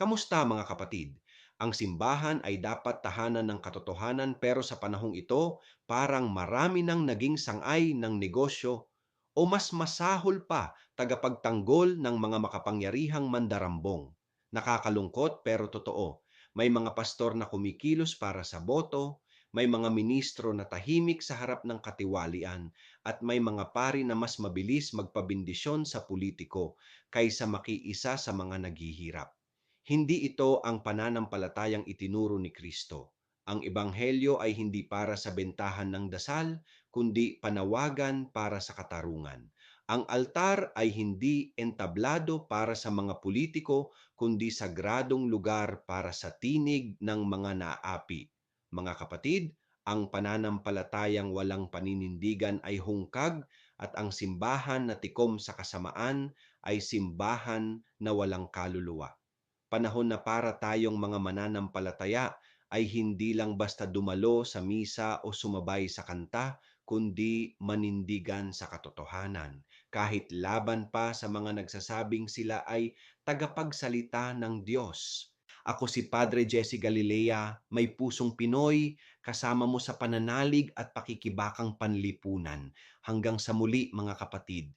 Kamusta mga kapatid? Ang simbahan ay dapat tahanan ng katotohanan pero sa panahong ito, parang marami nang naging sangay ng negosyo o mas masahol pa tagapagtanggol ng mga makapangyarihang mandarambong. Nakakalungkot pero totoo. May mga pastor na kumikilos para sa boto, may mga ministro na tahimik sa harap ng katiwalian, at may mga pari na mas mabilis magpabindisyon sa politiko kaysa makiisa sa mga naghihirap. Hindi ito ang pananampalatayang itinuro ni Kristo. Ang ebanghelyo ay hindi para sa bentahan ng dasal, kundi panawagan para sa katarungan. Ang altar ay hindi entablado para sa mga politiko, kundi sagradong lugar para sa tinig ng mga naapi. Mga kapatid, ang pananampalatayang walang paninindigan ay hungkag at ang simbahan na tikom sa kasamaan ay simbahan na walang kaluluwa panahon na para tayong mga mananampalataya ay hindi lang basta dumalo sa misa o sumabay sa kanta, kundi manindigan sa katotohanan. Kahit laban pa sa mga nagsasabing sila ay tagapagsalita ng Diyos. Ako si Padre Jesse Galilea, may pusong Pinoy, kasama mo sa pananalig at pakikibakang panlipunan. Hanggang sa muli mga kapatid,